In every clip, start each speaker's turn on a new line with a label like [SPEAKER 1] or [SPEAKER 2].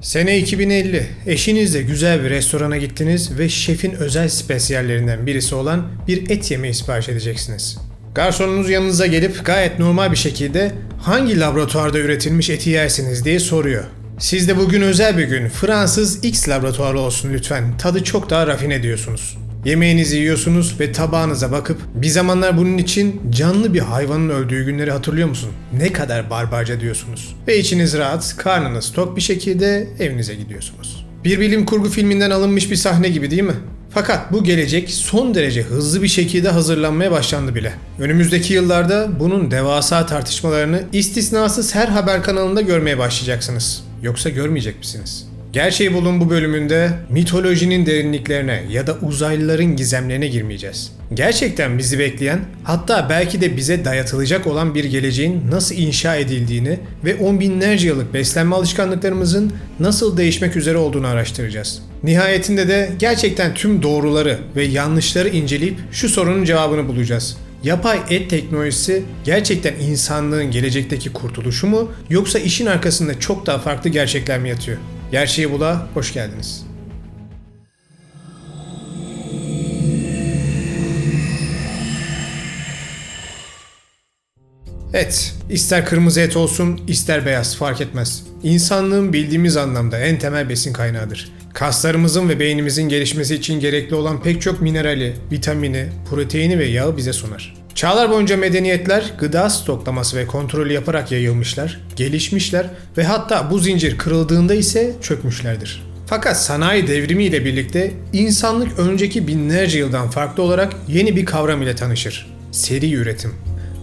[SPEAKER 1] Sene 2050. Eşinizle güzel bir restorana gittiniz ve şefin özel spesiyallerinden birisi olan bir et yemeği sipariş edeceksiniz. Garsonunuz yanınıza gelip gayet normal bir şekilde hangi laboratuvarda üretilmiş eti yersiniz diye soruyor. Siz de bugün özel bir gün Fransız X laboratuvarı olsun lütfen. Tadı çok daha rafine diyorsunuz. Yemeğinizi yiyorsunuz ve tabağınıza bakıp bir zamanlar bunun için canlı bir hayvanın öldüğü günleri hatırlıyor musun? Ne kadar barbarca diyorsunuz. Ve içiniz rahat, karnınız tok bir şekilde evinize gidiyorsunuz. Bir bilim kurgu filminden alınmış bir sahne gibi değil mi? Fakat bu gelecek son derece hızlı bir şekilde hazırlanmaya başlandı bile. Önümüzdeki yıllarda bunun devasa tartışmalarını istisnasız her haber kanalında görmeye başlayacaksınız. Yoksa görmeyecek misiniz? Gerçeği bulun bu bölümünde mitolojinin derinliklerine ya da uzaylıların gizemlerine girmeyeceğiz. Gerçekten bizi bekleyen, hatta belki de bize dayatılacak olan bir geleceğin nasıl inşa edildiğini ve on binlerce yıllık beslenme alışkanlıklarımızın nasıl değişmek üzere olduğunu araştıracağız. Nihayetinde de gerçekten tüm doğruları ve yanlışları inceleyip şu sorunun cevabını bulacağız. Yapay et teknolojisi gerçekten insanlığın gelecekteki kurtuluşu mu yoksa işin arkasında çok daha farklı gerçekler mi yatıyor? Gerçeği Bula hoş geldiniz. Et, ister kırmızı et olsun, ister beyaz fark etmez. İnsanlığın bildiğimiz anlamda en temel besin kaynağıdır. Kaslarımızın ve beynimizin gelişmesi için gerekli olan pek çok minerali, vitamini, proteini ve yağı bize sunar. Çağlar boyunca medeniyetler gıda stoklaması ve kontrolü yaparak yayılmışlar, gelişmişler ve hatta bu zincir kırıldığında ise çökmüşlerdir. Fakat sanayi devrimi ile birlikte insanlık önceki binlerce yıldan farklı olarak yeni bir kavram ile tanışır. Seri üretim.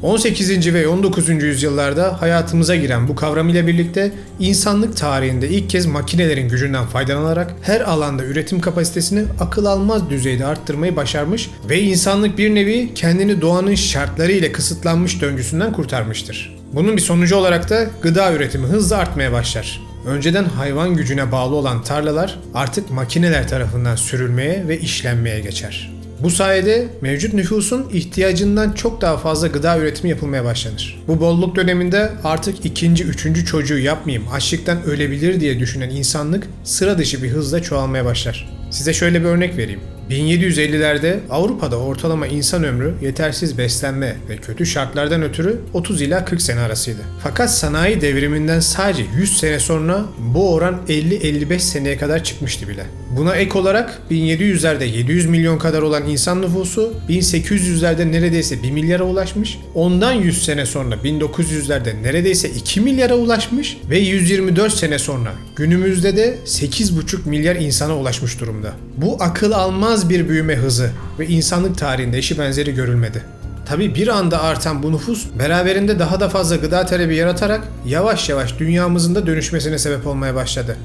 [SPEAKER 1] 18. ve 19. yüzyıllarda hayatımıza giren bu kavram ile birlikte insanlık tarihinde ilk kez makinelerin gücünden faydalanarak her alanda üretim kapasitesini akıl almaz düzeyde arttırmayı başarmış ve insanlık bir nevi kendini doğanın şartları ile kısıtlanmış döngüsünden kurtarmıştır. Bunun bir sonucu olarak da gıda üretimi hızla artmaya başlar. Önceden hayvan gücüne bağlı olan tarlalar artık makineler tarafından sürülmeye ve işlenmeye geçer. Bu sayede mevcut nüfusun ihtiyacından çok daha fazla gıda üretimi yapılmaya başlanır. Bu bolluk döneminde artık ikinci, üçüncü çocuğu yapmayayım, açlıktan ölebilir diye düşünen insanlık sıra dışı bir hızla çoğalmaya başlar. Size şöyle bir örnek vereyim. 1750'lerde Avrupa'da ortalama insan ömrü yetersiz beslenme ve kötü şartlardan ötürü 30 ila 40 sene arasıydı. Fakat sanayi devriminden sadece 100 sene sonra bu oran 50-55 seneye kadar çıkmıştı bile. Buna ek olarak 1700'lerde 700 milyon kadar olan insan nüfusu 1800'lerde neredeyse 1 milyara ulaşmış. Ondan 100 sene sonra 1900'lerde neredeyse 2 milyara ulaşmış ve 124 sene sonra günümüzde de 8,5 milyar insana ulaşmış durumda. Bu akıl almaz bir büyüme hızı ve insanlık tarihinde eşi benzeri görülmedi. Tabi bir anda artan bu nüfus beraberinde daha da fazla gıda talebi yaratarak yavaş yavaş dünyamızın da dönüşmesine sebep olmaya başladı.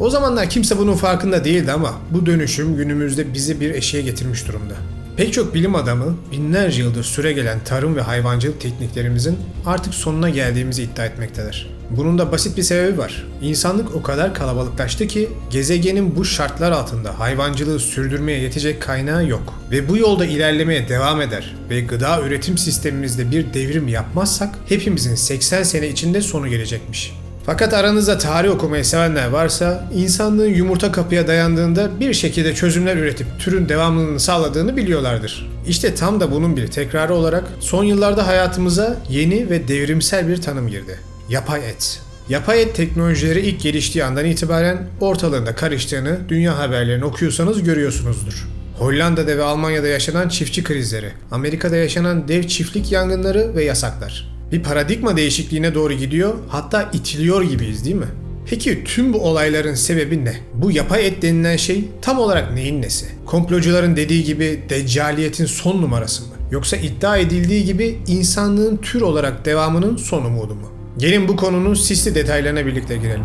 [SPEAKER 1] O zamanlar kimse bunun farkında değildi ama bu dönüşüm günümüzde bizi bir eşiğe getirmiş durumda. Pek çok bilim adamı binlerce yıldır süregelen tarım ve hayvancılık tekniklerimizin artık sonuna geldiğimizi iddia etmektedir. Bunun da basit bir sebebi var. İnsanlık o kadar kalabalıklaştı ki gezegenin bu şartlar altında hayvancılığı sürdürmeye yetecek kaynağı yok. Ve bu yolda ilerlemeye devam eder ve gıda üretim sistemimizde bir devrim yapmazsak hepimizin 80 sene içinde sonu gelecekmiş. Fakat aranızda tarih okumayı sevenler varsa insanlığın yumurta kapıya dayandığında bir şekilde çözümler üretip türün devamlılığını sağladığını biliyorlardır. İşte tam da bunun bir tekrarı olarak son yıllarda hayatımıza yeni ve devrimsel bir tanım girdi. Yapay et. Yapay et teknolojileri ilk geliştiği andan itibaren ortalığında karıştığını dünya haberlerini okuyorsanız görüyorsunuzdur. Hollanda'da ve Almanya'da yaşanan çiftçi krizleri, Amerika'da yaşanan dev çiftlik yangınları ve yasaklar bir paradigma değişikliğine doğru gidiyor, hatta itiliyor gibiyiz değil mi? Peki tüm bu olayların sebebi ne? Bu yapay et denilen şey tam olarak neyin nesi? Komplocuların dediği gibi deccaliyetin son numarası mı? Yoksa iddia edildiği gibi insanlığın tür olarak devamının son umudu mu? Gelin bu konunun sisli detaylarına birlikte girelim.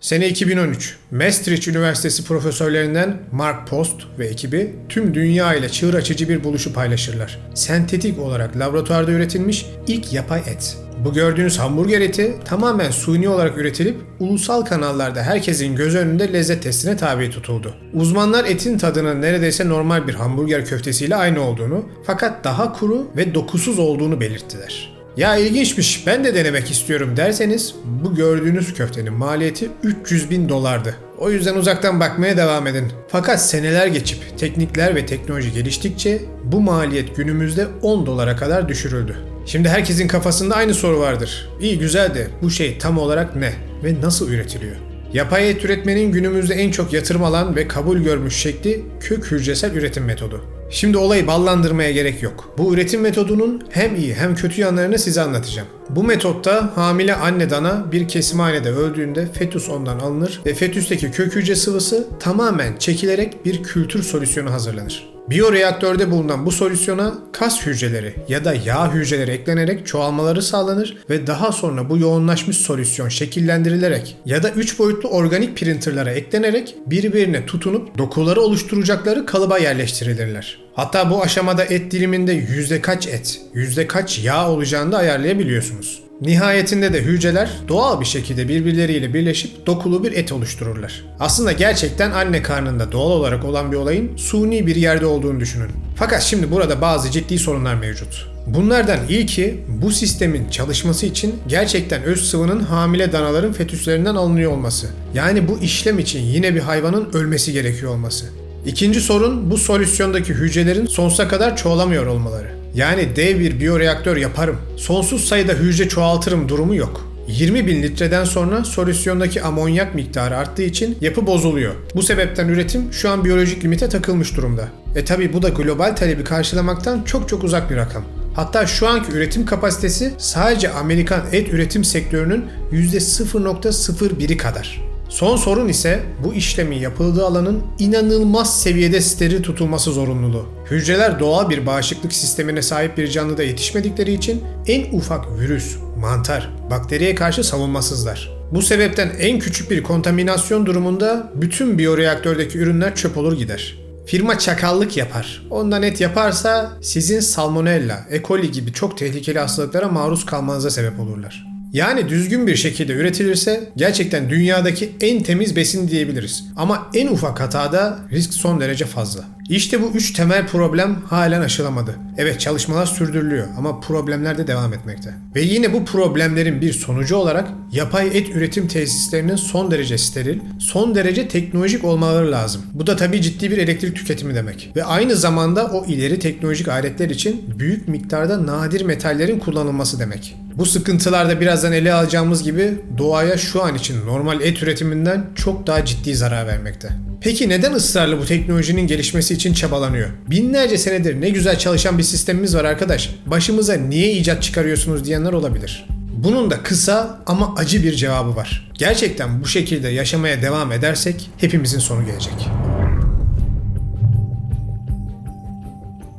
[SPEAKER 1] Sene 2013, Maastricht Üniversitesi profesörlerinden Mark Post ve ekibi tüm dünya ile çığır açıcı bir buluşu paylaşırlar. Sentetik olarak laboratuvarda üretilmiş ilk yapay et. Bu gördüğünüz hamburger eti tamamen suni olarak üretilip ulusal kanallarda herkesin göz önünde lezzet testine tabi tutuldu. Uzmanlar etin tadının neredeyse normal bir hamburger köftesiyle aynı olduğunu fakat daha kuru ve dokusuz olduğunu belirttiler. Ya ilginçmiş ben de denemek istiyorum derseniz bu gördüğünüz köftenin maliyeti 300 bin dolardı. O yüzden uzaktan bakmaya devam edin. Fakat seneler geçip teknikler ve teknoloji geliştikçe bu maliyet günümüzde 10 dolara kadar düşürüldü. Şimdi herkesin kafasında aynı soru vardır. İyi güzel de bu şey tam olarak ne ve nasıl üretiliyor? Yapay et üretmenin günümüzde en çok yatırım alan ve kabul görmüş şekli kök hücresel üretim metodu. Şimdi olayı ballandırmaya gerek yok. Bu üretim metodunun hem iyi hem kötü yanlarını size anlatacağım. Bu metotta hamile anne dana bir kesimhanede öldüğünde fetüs ondan alınır ve fetüsteki kök hücre sıvısı tamamen çekilerek bir kültür solüsyonu hazırlanır. Biyoreaktörde bulunan bu solüsyona kas hücreleri ya da yağ hücreleri eklenerek çoğalmaları sağlanır ve daha sonra bu yoğunlaşmış solüsyon şekillendirilerek ya da 3 boyutlu organik printerlara eklenerek birbirine tutunup dokuları oluşturacakları kalıba yerleştirilirler. Hatta bu aşamada et diliminde yüzde kaç et, yüzde kaç yağ olacağını da ayarlayabiliyorsunuz. Nihayetinde de hücreler doğal bir şekilde birbirleriyle birleşip dokulu bir et oluştururlar. Aslında gerçekten anne karnında doğal olarak olan bir olayın suni bir yerde olduğunu düşünün. Fakat şimdi burada bazı ciddi sorunlar mevcut. Bunlardan ilki bu sistemin çalışması için gerçekten öz sıvının hamile danaların fetüslerinden alınıyor olması. Yani bu işlem için yine bir hayvanın ölmesi gerekiyor olması. İkinci sorun bu solüsyondaki hücrelerin sonsuza kadar çoğalamıyor olmaları. Yani dev bir biyoreaktör yaparım, sonsuz sayıda hücre çoğaltırım durumu yok. 20 bin litreden sonra solüsyondaki amonyak miktarı arttığı için yapı bozuluyor. Bu sebepten üretim şu an biyolojik limite takılmış durumda. E tabi bu da global talebi karşılamaktan çok çok uzak bir rakam. Hatta şu anki üretim kapasitesi sadece Amerikan et üretim sektörünün %0.01'i kadar. Son sorun ise bu işlemin yapıldığı alanın inanılmaz seviyede steril tutulması zorunluluğu. Hücreler doğal bir bağışıklık sistemine sahip bir canlıda yetişmedikleri için en ufak virüs, mantar, bakteriye karşı savunmasızlar. Bu sebepten en küçük bir kontaminasyon durumunda bütün biyoreaktördeki ürünler çöp olur gider. Firma çakallık yapar. Ondan et yaparsa sizin salmonella, E. coli gibi çok tehlikeli hastalıklara maruz kalmanıza sebep olurlar. Yani düzgün bir şekilde üretilirse gerçekten dünyadaki en temiz besin diyebiliriz. Ama en ufak hatada risk son derece fazla. İşte bu üç temel problem halen aşılamadı. Evet çalışmalar sürdürülüyor ama problemler de devam etmekte. Ve yine bu problemlerin bir sonucu olarak yapay et üretim tesislerinin son derece steril, son derece teknolojik olmaları lazım. Bu da tabii ciddi bir elektrik tüketimi demek. Ve aynı zamanda o ileri teknolojik aletler için büyük miktarda nadir metallerin kullanılması demek. Bu sıkıntılarda birazdan ele alacağımız gibi doğaya şu an için normal et üretiminden çok daha ciddi zarar vermekte. Peki neden ısrarla bu teknolojinin gelişmesi için çabalanıyor? Binlerce senedir ne güzel çalışan bir sistemimiz var arkadaş. Başımıza niye icat çıkarıyorsunuz diyenler olabilir. Bunun da kısa ama acı bir cevabı var. Gerçekten bu şekilde yaşamaya devam edersek hepimizin sonu gelecek.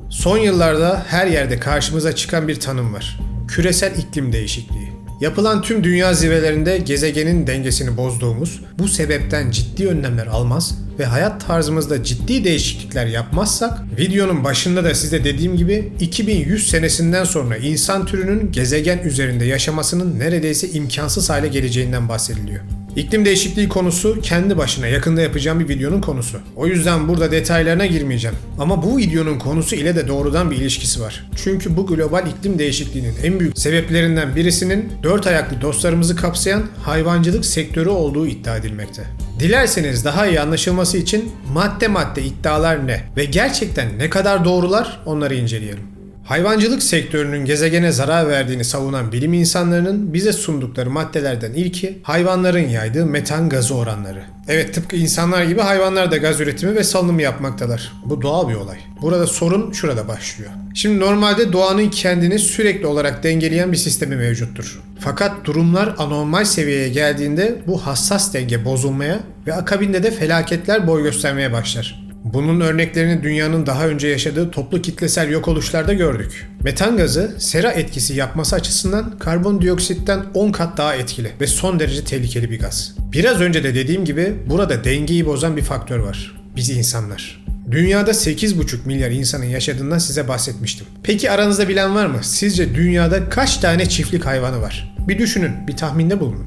[SPEAKER 1] Son yıllarda her yerde karşımıza çıkan bir tanım var. Küresel iklim değişikliği. Yapılan tüm dünya zirvelerinde gezegenin dengesini bozduğumuz, bu sebepten ciddi önlemler almaz ve hayat tarzımızda ciddi değişiklikler yapmazsak, videonun başında da size dediğim gibi 2100 senesinden sonra insan türünün gezegen üzerinde yaşamasının neredeyse imkansız hale geleceğinden bahsediliyor. İklim değişikliği konusu kendi başına yakında yapacağım bir videonun konusu. O yüzden burada detaylarına girmeyeceğim. Ama bu videonun konusu ile de doğrudan bir ilişkisi var. Çünkü bu global iklim değişikliğinin en büyük sebeplerinden birisinin dört ayaklı dostlarımızı kapsayan hayvancılık sektörü olduğu iddia edilmekte. Dilerseniz daha iyi anlaşılması için madde madde iddialar ne ve gerçekten ne kadar doğrular onları inceleyelim. Hayvancılık sektörünün gezegene zarar verdiğini savunan bilim insanlarının bize sundukları maddelerden ilki hayvanların yaydığı metan gazı oranları. Evet tıpkı insanlar gibi hayvanlar da gaz üretimi ve salınımı yapmaktalar. Bu doğal bir olay. Burada sorun şurada başlıyor. Şimdi normalde doğanın kendini sürekli olarak dengeleyen bir sistemi mevcuttur. Fakat durumlar anormal seviyeye geldiğinde bu hassas denge bozulmaya ve akabinde de felaketler boy göstermeye başlar. Bunun örneklerini dünyanın daha önce yaşadığı toplu kitlesel yok oluşlarda gördük. Metan gazı sera etkisi yapması açısından karbondioksitten 10 kat daha etkili ve son derece tehlikeli bir gaz. Biraz önce de dediğim gibi burada dengeyi bozan bir faktör var. Biz insanlar. Dünyada 8,5 milyar insanın yaşadığından size bahsetmiştim. Peki aranızda bilen var mı? Sizce dünyada kaç tane çiftlik hayvanı var? Bir düşünün, bir tahminde bulunun.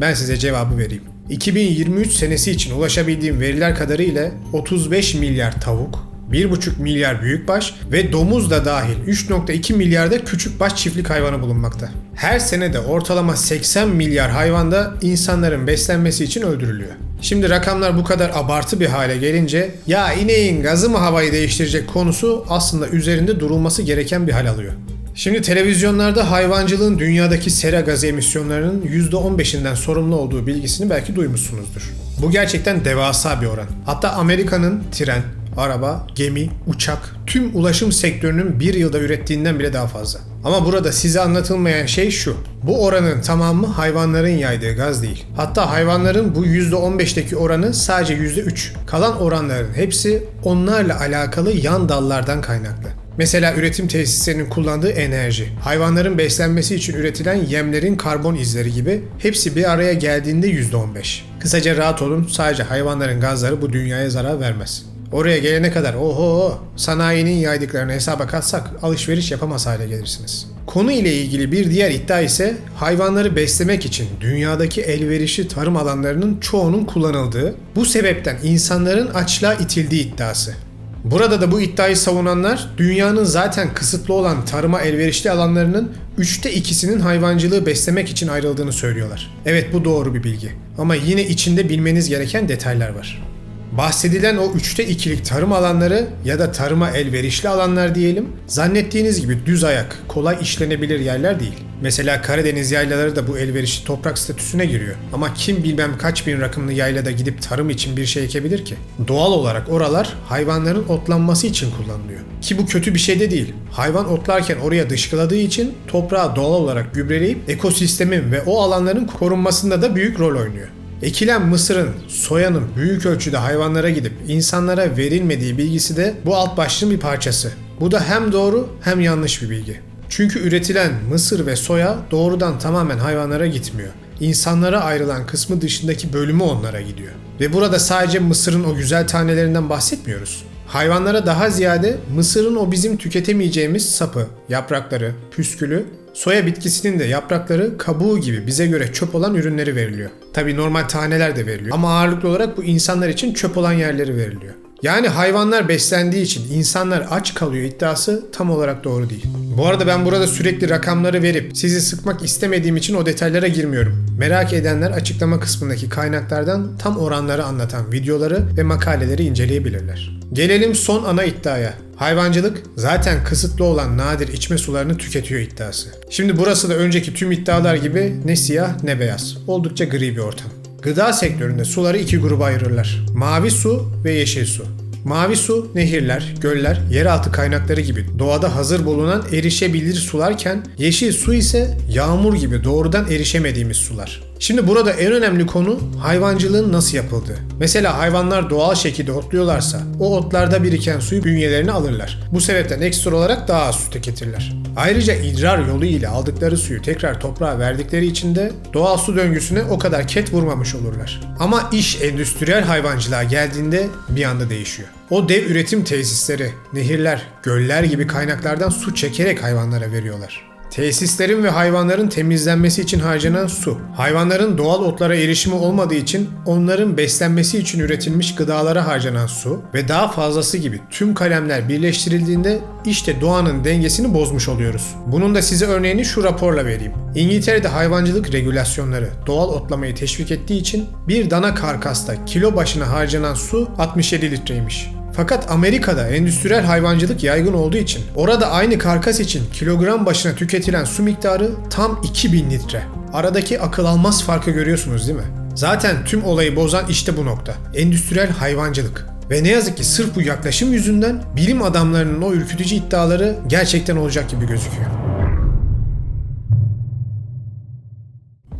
[SPEAKER 1] Ben size cevabı vereyim. 2023 senesi için ulaşabildiğim veriler kadarıyla 35 milyar tavuk, 1,5 milyar büyükbaş ve domuz da dahil 3,2 milyarda küçükbaş çiftlik hayvanı bulunmakta. Her sene de ortalama 80 milyar hayvan da insanların beslenmesi için öldürülüyor. Şimdi rakamlar bu kadar abartı bir hale gelince ya ineğin gazı mı havayı değiştirecek konusu aslında üzerinde durulması gereken bir hal alıyor. Şimdi televizyonlarda hayvancılığın dünyadaki sera gazı emisyonlarının %15'inden sorumlu olduğu bilgisini belki duymuşsunuzdur. Bu gerçekten devasa bir oran. Hatta Amerika'nın tren, araba, gemi, uçak, tüm ulaşım sektörünün bir yılda ürettiğinden bile daha fazla. Ama burada size anlatılmayan şey şu. Bu oranın tamamı hayvanların yaydığı gaz değil. Hatta hayvanların bu %15'teki oranı sadece %3. Kalan oranların hepsi onlarla alakalı yan dallardan kaynaklı. Mesela üretim tesislerinin kullandığı enerji, hayvanların beslenmesi için üretilen yemlerin karbon izleri gibi hepsi bir araya geldiğinde %15. Kısaca rahat olun sadece hayvanların gazları bu dünyaya zarar vermez. Oraya gelene kadar oho sanayinin yaydıklarını hesaba katsak alışveriş yapamaz hale gelirsiniz. Konu ile ilgili bir diğer iddia ise hayvanları beslemek için dünyadaki elverişli tarım alanlarının çoğunun kullanıldığı, bu sebepten insanların açlığa itildiği iddiası. Burada da bu iddiayı savunanlar dünyanın zaten kısıtlı olan tarıma elverişli alanlarının üçte ikisinin hayvancılığı beslemek için ayrıldığını söylüyorlar. Evet bu doğru bir bilgi ama yine içinde bilmeniz gereken detaylar var. Bahsedilen o üçte ikilik tarım alanları ya da tarıma elverişli alanlar diyelim, zannettiğiniz gibi düz ayak, kolay işlenebilir yerler değil. Mesela Karadeniz yaylaları da bu elverişli toprak statüsüne giriyor. Ama kim bilmem kaç bin rakımlı yaylada gidip tarım için bir şey ekebilir ki? Doğal olarak oralar hayvanların otlanması için kullanılıyor. Ki bu kötü bir şey de değil. Hayvan otlarken oraya dışkıladığı için toprağı doğal olarak gübreleyip ekosistemin ve o alanların korunmasında da büyük rol oynuyor. Ekilen mısırın, soyanın büyük ölçüde hayvanlara gidip insanlara verilmediği bilgisi de bu alt başlığın bir parçası. Bu da hem doğru hem yanlış bir bilgi. Çünkü üretilen mısır ve soya doğrudan tamamen hayvanlara gitmiyor. İnsanlara ayrılan kısmı dışındaki bölümü onlara gidiyor. Ve burada sadece mısırın o güzel tanelerinden bahsetmiyoruz. Hayvanlara daha ziyade mısırın o bizim tüketemeyeceğimiz sapı, yaprakları, püskülü, soya bitkisinin de yaprakları, kabuğu gibi bize göre çöp olan ürünleri veriliyor. Tabi normal taneler de veriliyor ama ağırlıklı olarak bu insanlar için çöp olan yerleri veriliyor. Yani hayvanlar beslendiği için insanlar aç kalıyor iddiası tam olarak doğru değil. Bu arada ben burada sürekli rakamları verip sizi sıkmak istemediğim için o detaylara girmiyorum. Merak edenler açıklama kısmındaki kaynaklardan tam oranları anlatan videoları ve makaleleri inceleyebilirler. Gelelim son ana iddiaya. Hayvancılık zaten kısıtlı olan nadir içme sularını tüketiyor iddiası. Şimdi burası da önceki tüm iddialar gibi ne siyah ne beyaz. Oldukça gri bir ortam. Gıda sektöründe suları iki gruba ayırırlar. Mavi su ve yeşil su. Mavi su, nehirler, göller, yeraltı kaynakları gibi doğada hazır bulunan erişebilir sularken yeşil su ise yağmur gibi doğrudan erişemediğimiz sular. Şimdi burada en önemli konu hayvancılığın nasıl yapıldığı. Mesela hayvanlar doğal şekilde otluyorlarsa o otlarda biriken suyu bünyelerine alırlar. Bu sebepten ekstra olarak daha az su tüketirler. Ayrıca idrar yolu ile aldıkları suyu tekrar toprağa verdikleri için de doğal su döngüsüne o kadar ket vurmamış olurlar. Ama iş endüstriyel hayvancılığa geldiğinde bir anda değişiyor. O dev üretim tesisleri, nehirler, göller gibi kaynaklardan su çekerek hayvanlara veriyorlar. Tesislerin ve hayvanların temizlenmesi için harcanan su. Hayvanların doğal otlara erişimi olmadığı için onların beslenmesi için üretilmiş gıdalara harcanan su ve daha fazlası gibi tüm kalemler birleştirildiğinde işte doğanın dengesini bozmuş oluyoruz. Bunun da size örneğini şu raporla vereyim. İngiltere'de hayvancılık regülasyonları doğal otlamayı teşvik ettiği için bir dana karkasta kilo başına harcanan su 67 litreymiş. Fakat Amerika'da endüstriyel hayvancılık yaygın olduğu için orada aynı karkas için kilogram başına tüketilen su miktarı tam 2000 litre. Aradaki akıl almaz farkı görüyorsunuz değil mi? Zaten tüm olayı bozan işte bu nokta. Endüstriyel hayvancılık. Ve ne yazık ki sırf bu yaklaşım yüzünden bilim adamlarının o ürkütücü iddiaları gerçekten olacak gibi gözüküyor.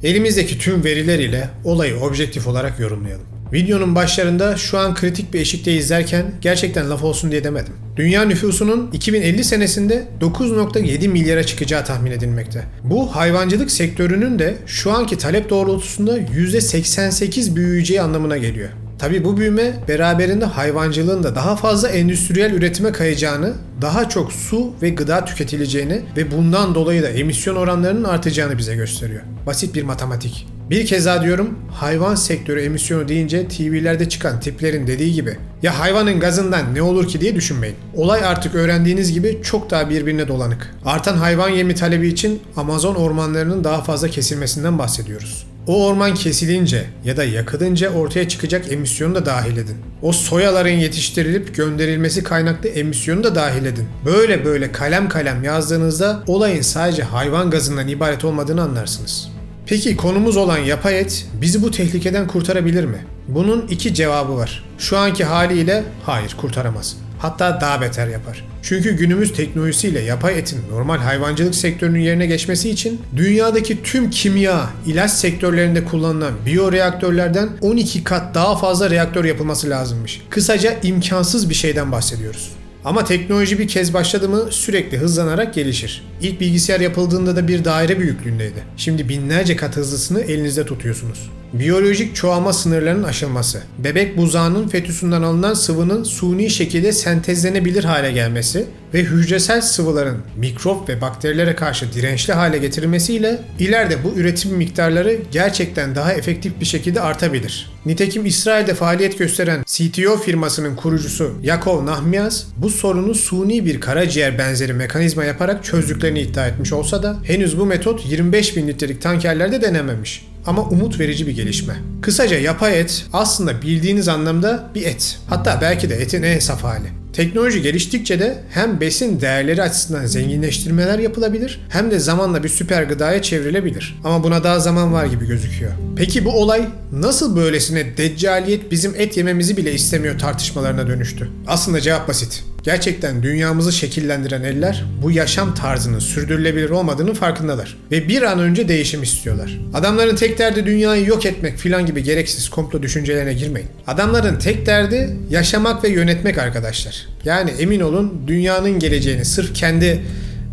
[SPEAKER 1] Elimizdeki tüm veriler ile olayı objektif olarak yorumlayalım. Videonun başlarında şu an kritik bir eşikte izlerken gerçekten laf olsun diye demedim. Dünya nüfusunun 2050 senesinde 9.7 milyara çıkacağı tahmin edilmekte. Bu hayvancılık sektörünün de şu anki talep doğrultusunda %88 büyüyeceği anlamına geliyor. Tabi bu büyüme beraberinde hayvancılığın da daha fazla endüstriyel üretime kayacağını, daha çok su ve gıda tüketileceğini ve bundan dolayı da emisyon oranlarının artacağını bize gösteriyor. Basit bir matematik. Bir kez daha diyorum hayvan sektörü emisyonu deyince TV'lerde çıkan tiplerin dediği gibi ya hayvanın gazından ne olur ki diye düşünmeyin. Olay artık öğrendiğiniz gibi çok daha birbirine dolanık. Artan hayvan yemi talebi için Amazon ormanlarının daha fazla kesilmesinden bahsediyoruz. O orman kesilince ya da yakılınca ortaya çıkacak emisyonu da dahil edin. O soyaların yetiştirilip gönderilmesi kaynaklı emisyonu da dahil edin. Böyle böyle kalem kalem yazdığınızda olayın sadece hayvan gazından ibaret olmadığını anlarsınız. Peki konumuz olan yapay et bizi bu tehlikeden kurtarabilir mi? Bunun iki cevabı var. Şu anki haliyle hayır kurtaramaz. Hatta daha beter yapar. Çünkü günümüz teknolojisiyle yapay etin normal hayvancılık sektörünün yerine geçmesi için dünyadaki tüm kimya, ilaç sektörlerinde kullanılan biyoreaktörlerden 12 kat daha fazla reaktör yapılması lazımmış. Kısaca imkansız bir şeyden bahsediyoruz. Ama teknoloji bir kez başladı mı sürekli hızlanarak gelişir. İlk bilgisayar yapıldığında da bir daire büyüklüğündeydi. Şimdi binlerce kat hızlısını elinizde tutuyorsunuz. Biyolojik çoğalma sınırlarının aşılması, bebek buzağının fetüsünden alınan sıvının suni şekilde sentezlenebilir hale gelmesi ve hücresel sıvıların mikrop ve bakterilere karşı dirençli hale getirilmesiyle ileride bu üretim miktarları gerçekten daha efektif bir şekilde artabilir. Nitekim İsrail'de faaliyet gösteren CTO firmasının kurucusu Yakov Nahmias bu sorunu suni bir karaciğer benzeri mekanizma yaparak çözdüklerini iddia etmiş olsa da henüz bu metot 25 bin litrelik tankerlerde denememiş ama umut verici bir gelişme. Kısaca yapay et aslında bildiğiniz anlamda bir et. Hatta belki de etin en saf hali. Teknoloji geliştikçe de hem besin değerleri açısından zenginleştirmeler yapılabilir hem de zamanla bir süper gıdaya çevrilebilir. Ama buna daha zaman var gibi gözüküyor. Peki bu olay nasıl böylesine deccaliyet bizim et yememizi bile istemiyor tartışmalarına dönüştü? Aslında cevap basit. Gerçekten dünyamızı şekillendiren eller bu yaşam tarzının sürdürülebilir olmadığının farkındalar ve bir an önce değişim istiyorlar. Adamların tek derdi dünyayı yok etmek filan gibi gereksiz komplo düşüncelerine girmeyin. Adamların tek derdi yaşamak ve yönetmek arkadaşlar. Yani emin olun dünyanın geleceğini sırf kendi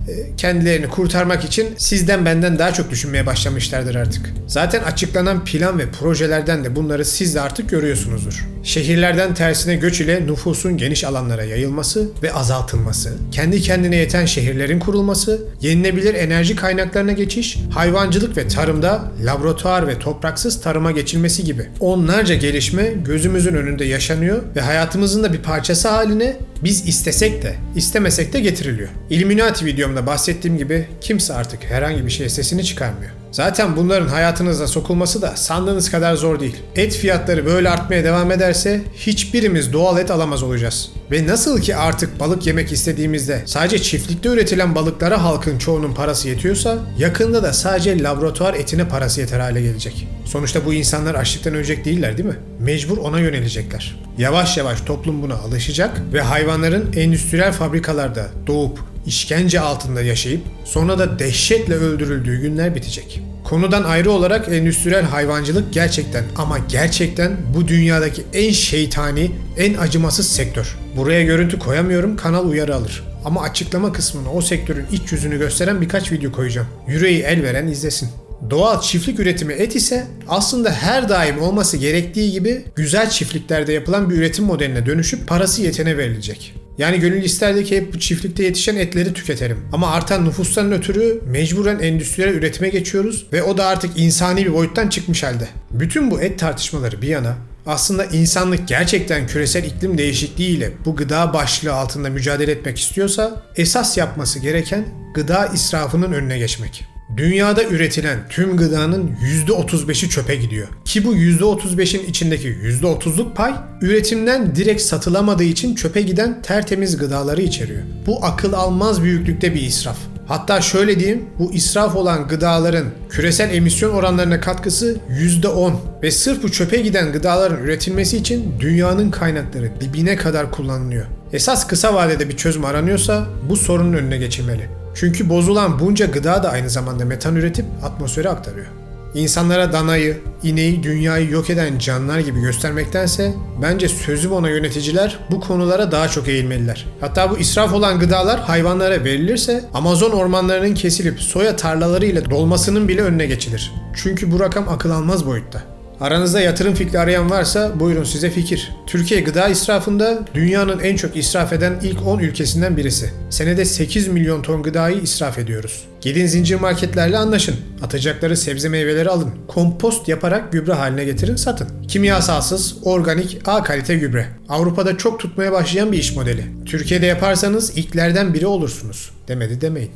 [SPEAKER 1] e, kendilerini kurtarmak için sizden benden daha çok düşünmeye başlamışlardır artık. Zaten açıklanan plan ve projelerden de bunları siz de artık görüyorsunuzdur. Şehirlerden tersine göç ile nüfusun geniş alanlara yayılması ve azaltılması, kendi kendine yeten şehirlerin kurulması, yenilebilir enerji kaynaklarına geçiş, hayvancılık ve tarımda laboratuvar ve topraksız tarıma geçilmesi gibi onlarca gelişme gözümüzün önünde yaşanıyor ve hayatımızın da bir parçası haline biz istesek de istemesek de getiriliyor. Illuminati videomda bahsettiğim gibi kimse artık herhangi bir şeye sesini çıkarmıyor. Zaten bunların hayatınıza sokulması da sandığınız kadar zor değil. Et fiyatları böyle artmaya devam ederse hiçbirimiz doğal et alamaz olacağız. Ve nasıl ki artık balık yemek istediğimizde sadece çiftlikte üretilen balıklara halkın çoğunun parası yetiyorsa yakında da sadece laboratuvar etine parası yeter hale gelecek. Sonuçta bu insanlar açlıktan ölecek değiller değil mi? Mecbur ona yönelecekler. Yavaş yavaş toplum buna alışacak ve hayvanların endüstriyel fabrikalarda doğup işkence altında yaşayıp sonra da dehşetle öldürüldüğü günler bitecek. Konudan ayrı olarak endüstriyel hayvancılık gerçekten ama gerçekten bu dünyadaki en şeytani, en acımasız sektör. Buraya görüntü koyamıyorum, kanal uyarı alır. Ama açıklama kısmına o sektörün iç yüzünü gösteren birkaç video koyacağım. Yüreği el veren izlesin. Doğal çiftlik üretimi et ise aslında her daim olması gerektiği gibi güzel çiftliklerde yapılan bir üretim modeline dönüşüp parası yetene verilecek. Yani gönül isterdi ki hep bu çiftlikte yetişen etleri tüketelim. Ama artan nüfustan ötürü mecburen endüstriyel üretime geçiyoruz ve o da artık insani bir boyuttan çıkmış halde. Bütün bu et tartışmaları bir yana aslında insanlık gerçekten küresel iklim değişikliği ile bu gıda başlığı altında mücadele etmek istiyorsa esas yapması gereken gıda israfının önüne geçmek. Dünyada üretilen tüm gıdanın %35'i çöpe gidiyor. Ki bu %35'in içindeki %30'luk pay üretimden direkt satılamadığı için çöpe giden tertemiz gıdaları içeriyor. Bu akıl almaz büyüklükte bir israf. Hatta şöyle diyeyim, bu israf olan gıdaların küresel emisyon oranlarına katkısı %10 ve sırf bu çöpe giden gıdaların üretilmesi için dünyanın kaynakları dibine kadar kullanılıyor. Esas kısa vadede bir çözüm aranıyorsa bu sorunun önüne geçilmeli. Çünkü bozulan bunca gıda da aynı zamanda metan üretip atmosfere aktarıyor. İnsanlara danayı, ineği, dünyayı yok eden canlılar gibi göstermektense bence sözüm ona yöneticiler bu konulara daha çok eğilmeliler. Hatta bu israf olan gıdalar hayvanlara verilirse Amazon ormanlarının kesilip soya tarlalarıyla dolmasının bile önüne geçilir. Çünkü bu rakam akıl almaz boyutta. Aranızda yatırım fikri arayan varsa buyurun size fikir. Türkiye gıda israfında dünyanın en çok israf eden ilk 10 ülkesinden birisi. Senede 8 milyon ton gıdayı israf ediyoruz. Gidin zincir marketlerle anlaşın. Atacakları sebze meyveleri alın. Kompost yaparak gübre haline getirin satın. Kimyasalsız, organik, A kalite gübre. Avrupa'da çok tutmaya başlayan bir iş modeli. Türkiye'de yaparsanız ilklerden biri olursunuz. Demedi demeyin.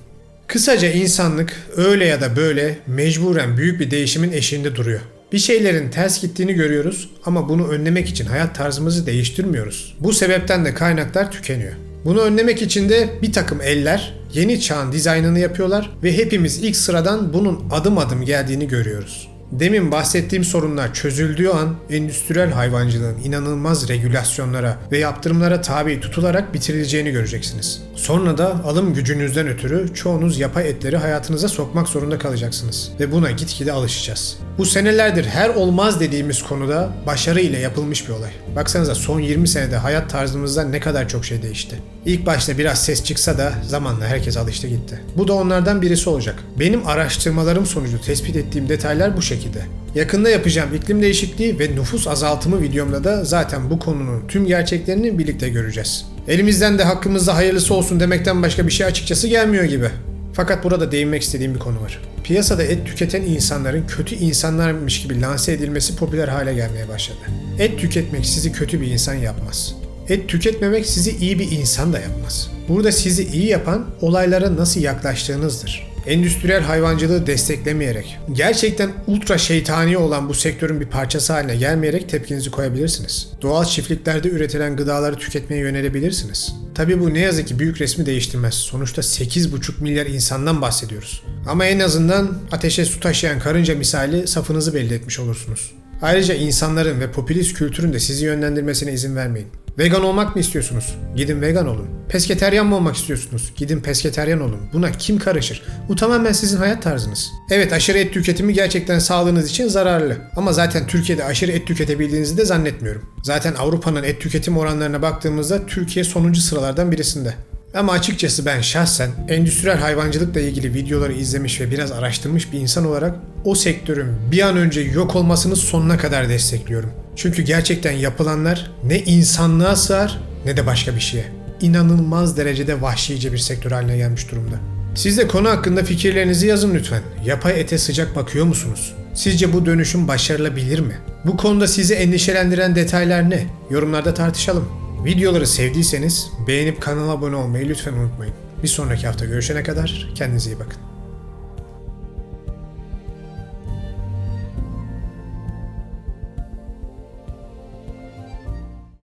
[SPEAKER 1] Kısaca insanlık öyle ya da böyle mecburen büyük bir değişimin eşiğinde duruyor. Bir şeylerin ters gittiğini görüyoruz ama bunu önlemek için hayat tarzımızı değiştirmiyoruz. Bu sebepten de kaynaklar tükeniyor. Bunu önlemek için de bir takım eller yeni çağın dizaynını yapıyorlar ve hepimiz ilk sıradan bunun adım adım geldiğini görüyoruz. Demin bahsettiğim sorunlar çözüldüğü an endüstriyel hayvancılığın inanılmaz regülasyonlara ve yaptırımlara tabi tutularak bitirileceğini göreceksiniz. Sonra da alım gücünüzden ötürü çoğunuz yapay etleri hayatınıza sokmak zorunda kalacaksınız ve buna gitgide alışacağız. Bu senelerdir her olmaz dediğimiz konuda başarı ile yapılmış bir olay. Baksanıza son 20 senede hayat tarzımızda ne kadar çok şey değişti. İlk başta biraz ses çıksa da zamanla herkes alıştı gitti. Bu da onlardan birisi olacak. Benim araştırmalarım sonucu tespit ettiğim detaylar bu şekilde. Yakında yapacağım iklim değişikliği ve nüfus azaltımı videomda da zaten bu konunun tüm gerçeklerini birlikte göreceğiz. Elimizden de hakkımızda hayırlısı olsun demekten başka bir şey açıkçası gelmiyor gibi. Fakat burada değinmek istediğim bir konu var. Piyasada et tüketen insanların kötü insanlarmış gibi lanse edilmesi popüler hale gelmeye başladı. Et tüketmek sizi kötü bir insan yapmaz. Et tüketmemek sizi iyi bir insan da yapmaz. Burada sizi iyi yapan olaylara nasıl yaklaştığınızdır. Endüstriyel hayvancılığı desteklemeyerek, gerçekten ultra şeytani olan bu sektörün bir parçası haline gelmeyerek tepkinizi koyabilirsiniz. Doğal çiftliklerde üretilen gıdaları tüketmeye yönelebilirsiniz. Tabi bu ne yazık ki büyük resmi değiştirmez. Sonuçta 8,5 milyar insandan bahsediyoruz. Ama en azından ateşe su taşıyan karınca misali safınızı belli etmiş olursunuz. Ayrıca insanların ve popülist kültürün de sizi yönlendirmesine izin vermeyin. Vegan olmak mı istiyorsunuz? Gidin vegan olun. Pesketeryan mı olmak istiyorsunuz? Gidin pesketeryan olun. Buna kim karışır? Bu tamamen sizin hayat tarzınız. Evet aşırı et tüketimi gerçekten sağlığınız için zararlı. Ama zaten Türkiye'de aşırı et tüketebildiğinizi de zannetmiyorum. Zaten Avrupa'nın et tüketim oranlarına baktığımızda Türkiye sonuncu sıralardan birisinde. Ama açıkçası ben şahsen endüstriyel hayvancılıkla ilgili videoları izlemiş ve biraz araştırmış bir insan olarak o sektörün bir an önce yok olmasını sonuna kadar destekliyorum. Çünkü gerçekten yapılanlar ne insanlığa sığar ne de başka bir şeye. İnanılmaz derecede vahşice bir sektör haline gelmiş durumda. Siz de konu hakkında fikirlerinizi yazın lütfen. Yapay ete sıcak bakıyor musunuz? Sizce bu dönüşüm başarılabilir mi? Bu konuda sizi endişelendiren detaylar ne? Yorumlarda tartışalım. Videoları sevdiyseniz beğenip kanala abone olmayı lütfen unutmayın. Bir sonraki hafta görüşene kadar kendinize iyi bakın.